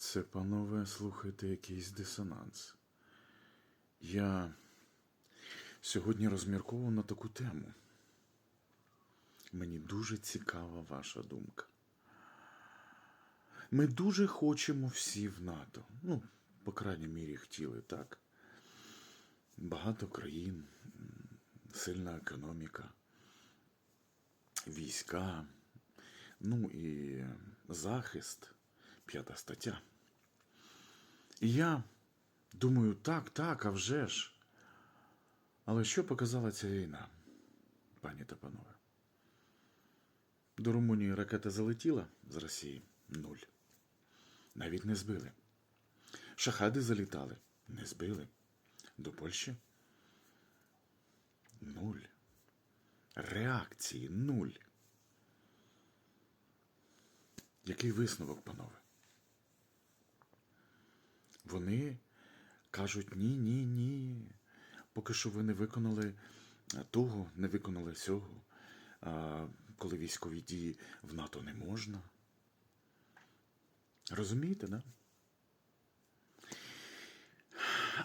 Це, панове, слухайте, якийсь дисонанс. Я сьогодні розмірковував на таку тему. Мені дуже цікава ваша думка. Ми дуже хочемо всі в НАТО. Ну, по крайній мірі, хотіли, так? Багато країн, сильна економіка, війська, ну і захист, п'ята стаття. І я думаю, так, так, а вже ж. Але що показала ця війна, пані та панове? До Румунії ракета залетіла з Росії нуль. Навіть не збили. Шахади залітали, не збили. До Польщі нуль. Реакції нуль. Який висновок, панове? Вони кажуть: ні, ні, ні. Поки що ви не виконали того, не виконали сього. А, коли військові дії в НАТО не можна. Розумієте, да?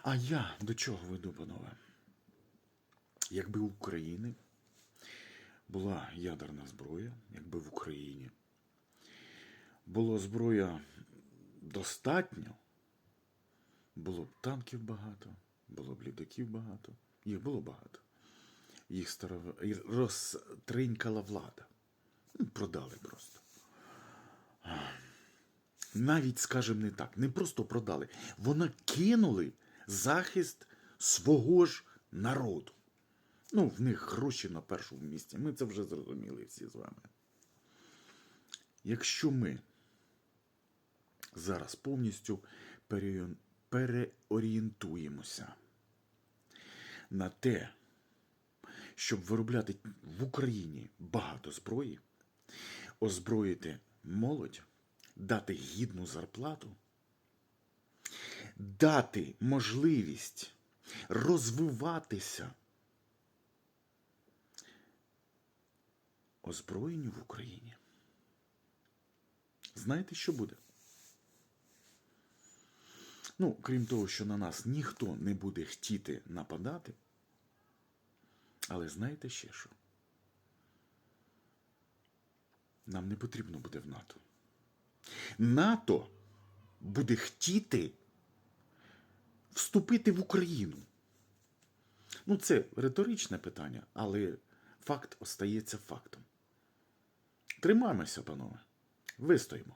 А я до чого веду, панове? Якби у України була ядерна зброя, якби в Україні було зброя достатньо, було б танків багато, було б літаків багато, їх було багато. Їх старо... розтринькала влада. Ну, Продали просто. Навіть, скажімо, не так, не просто продали. Вона кинули захист свого ж народу. Ну, в них гроші на першому місці. Ми це вже зрозуміли всі з вами. Якщо ми зараз повністю переорієн- переорієнтуємося на те, щоб виробляти в Україні багато зброї, озброїти молодь, дати гідну зарплату, дати можливість розвиватися озброєнню в Україні. Знаєте, що буде? Ну, крім того, що на нас ніхто не буде хотіти нападати, але знаєте ще що? Нам не потрібно буде в НАТО. НАТО буде хотіти вступити в Україну. Ну, це риторичне питання, але факт остається фактом. Тримаємося, панове. Вистоїмо.